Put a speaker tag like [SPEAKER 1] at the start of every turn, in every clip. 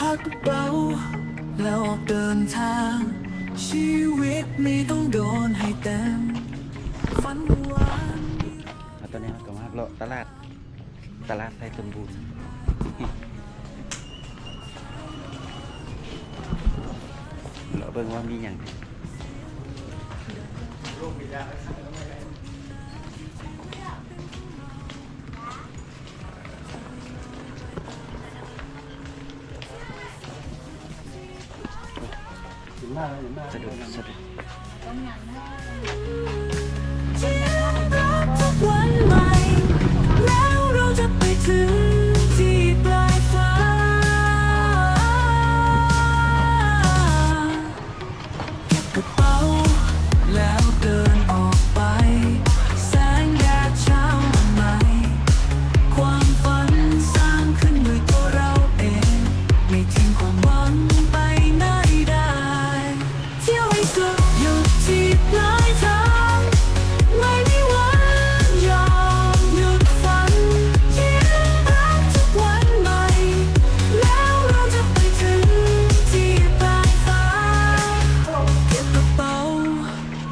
[SPEAKER 1] พักเป๋าแล้วออกเดินทาง ชีวิตไม่ต้องโดนให้เต็มฝันหวาน
[SPEAKER 2] แล้วตอนนี้เราก็มาเลาะตลาด ตลาดไทยสมบูรณ์เราเบิ่งว่ามีอย่าง ลูกมียา สะดุดสะดุด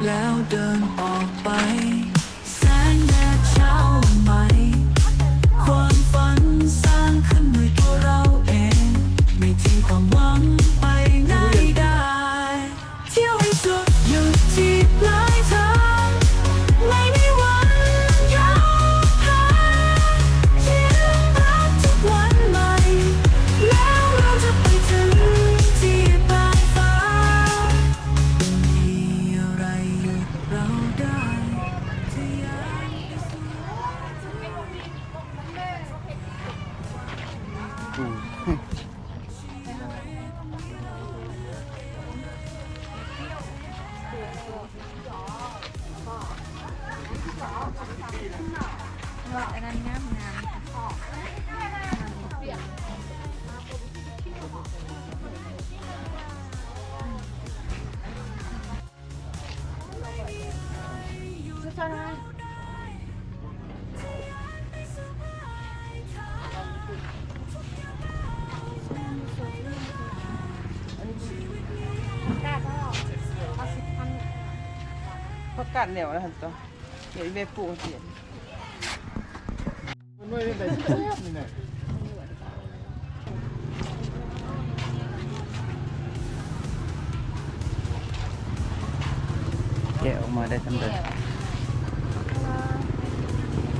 [SPEAKER 1] แล้วเดินออก
[SPEAKER 3] อันนั้นงามงาม
[SPEAKER 4] พักกัดเหนียวนะฮันตัวเดี๋ยวอีเวปูเสียนมัน
[SPEAKER 5] ไม่ได้ไปแซ่บนี่นะ
[SPEAKER 2] แกะออกมาได้สำเร็จ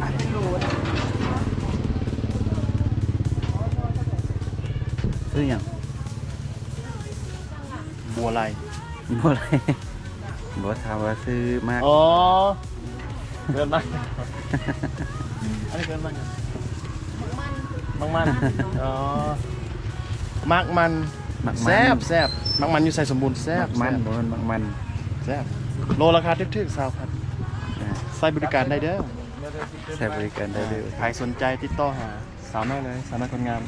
[SPEAKER 2] อันนี้โล
[SPEAKER 4] นะ
[SPEAKER 2] ซื้ออย่าง
[SPEAKER 5] บัวลาย
[SPEAKER 2] บ่อะไรบ่ถามว่าซื้อมากอ๋อ
[SPEAKER 5] เกินมากอันนี้เกินมากมังมันอ๋อมักมัน
[SPEAKER 2] มักมันแซ่บแ
[SPEAKER 5] ซ่บมักมันอยู่ใส่สมบูรณ์แซ่มับกมันแซ่บ
[SPEAKER 2] บ่แมันมักมัน
[SPEAKER 5] แซ่บโลราคาทึกๆสาวพัน
[SPEAKER 2] อ่า
[SPEAKER 5] ใส่บริการได้เด้อ
[SPEAKER 2] ใช้บริการได้เลยใคร
[SPEAKER 5] สนใจติดต่อหาสาวน้อยเลยสาวน้อยคนงาม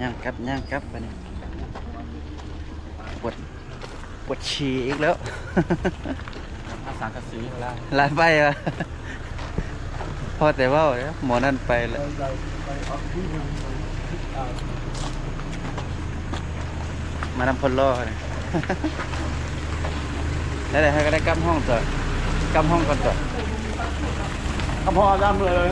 [SPEAKER 2] ย่างกลับย่างกลับไปนี่ปวดป วดฉี่อีกแล้วอา
[SPEAKER 6] สากสีแล้ว
[SPEAKER 2] ลายไปวะพอแต่ว่าเดี๋ยวหมอนั่นไปแล้วมานำคนล่อเนี่ยแล้วเดี๋ยวให้ก็ได้กลับห้องต่อกลับห้องก่อนต่อ
[SPEAKER 5] ก็พอดำเลย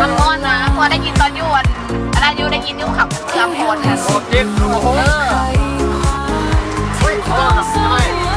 [SPEAKER 1] มังกรนะพอได้ยินตอนยวน
[SPEAKER 3] อันนั้ยูได้ยินยูขับ
[SPEAKER 1] เรืออ้โอ้โเออม่พอไ